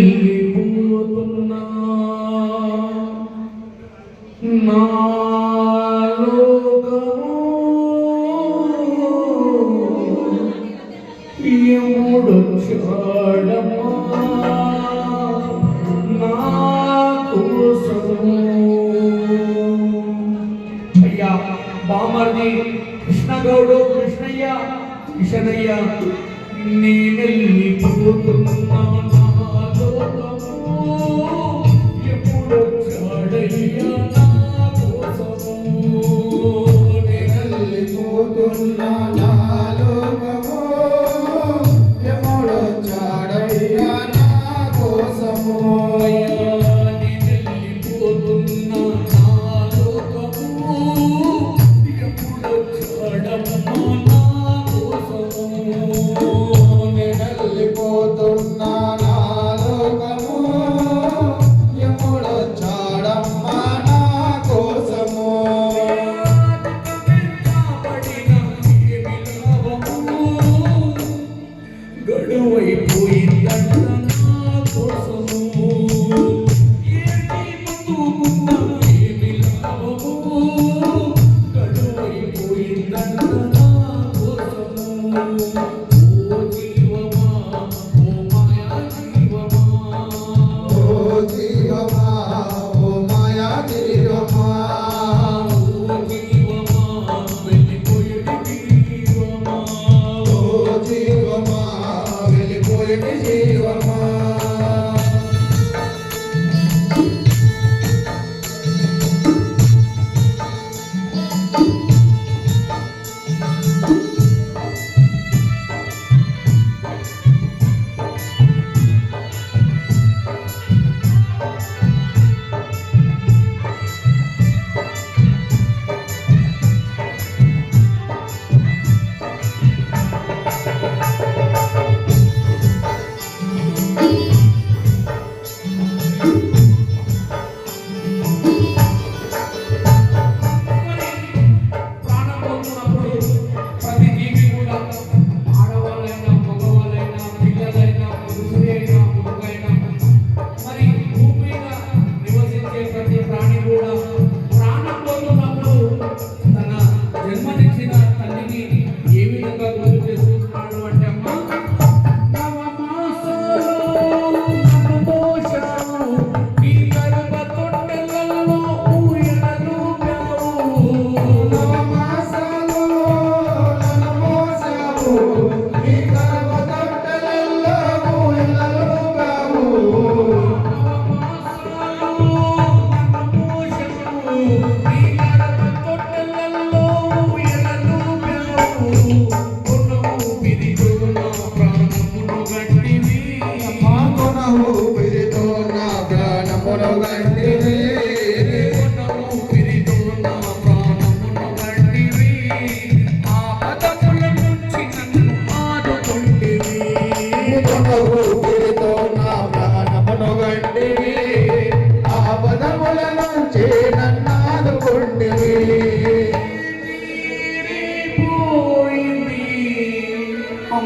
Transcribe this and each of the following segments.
You. போய் போய் தண்டனா கோசமும்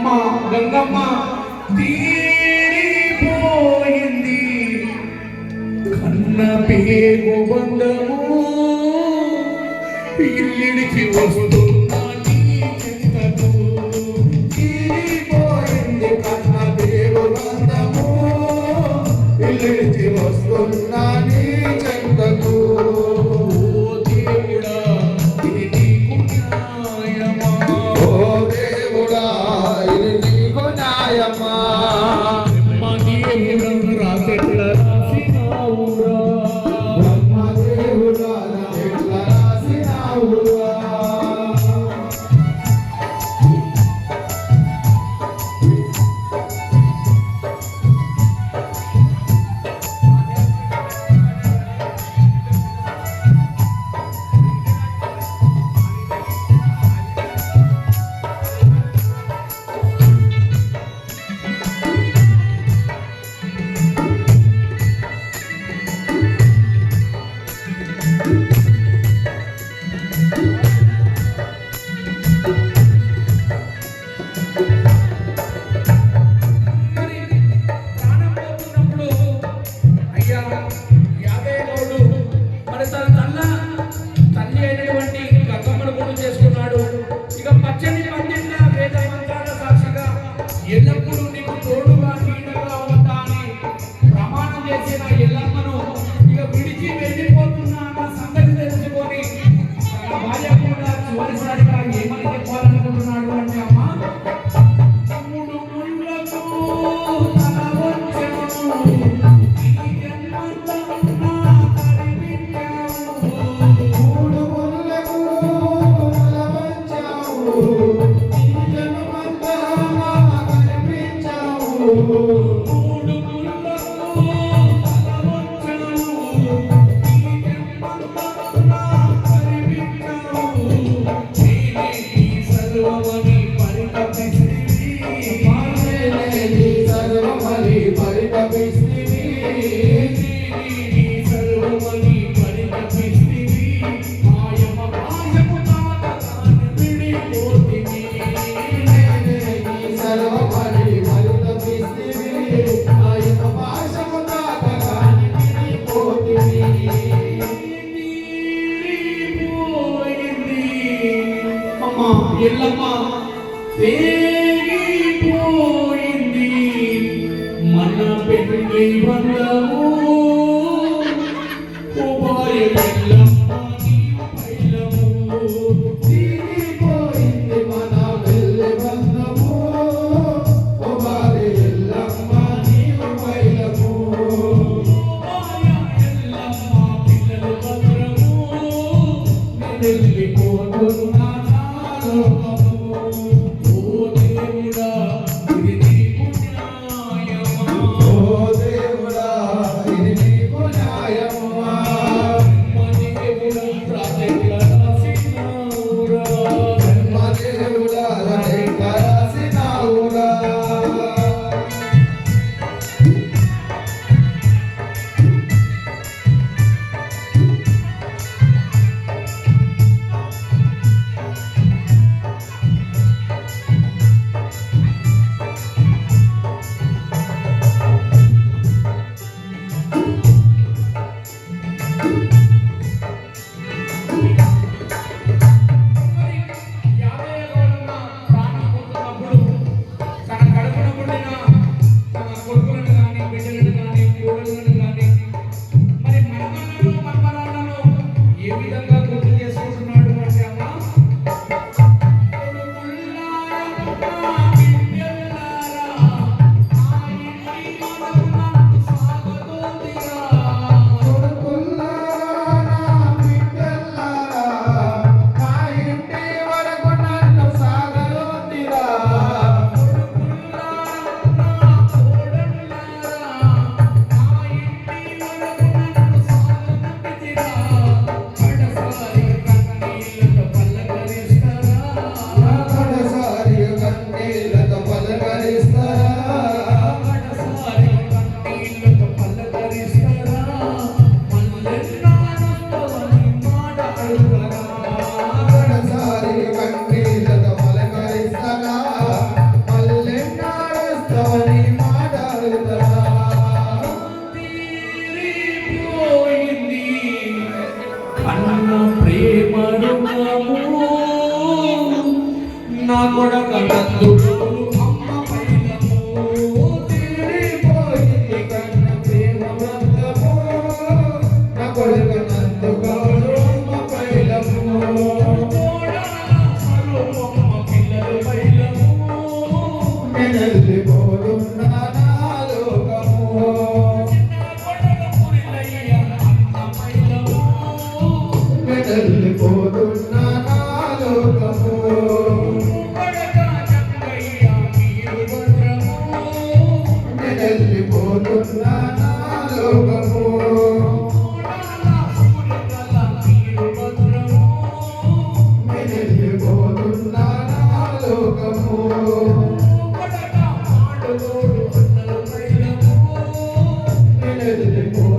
అమ్మ గంగమ్మ తీరిపోయింది. కన్న పేరు బంధము ఇల్లిడికి వస్తుంది. Thank you. tiempo.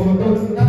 Thank you.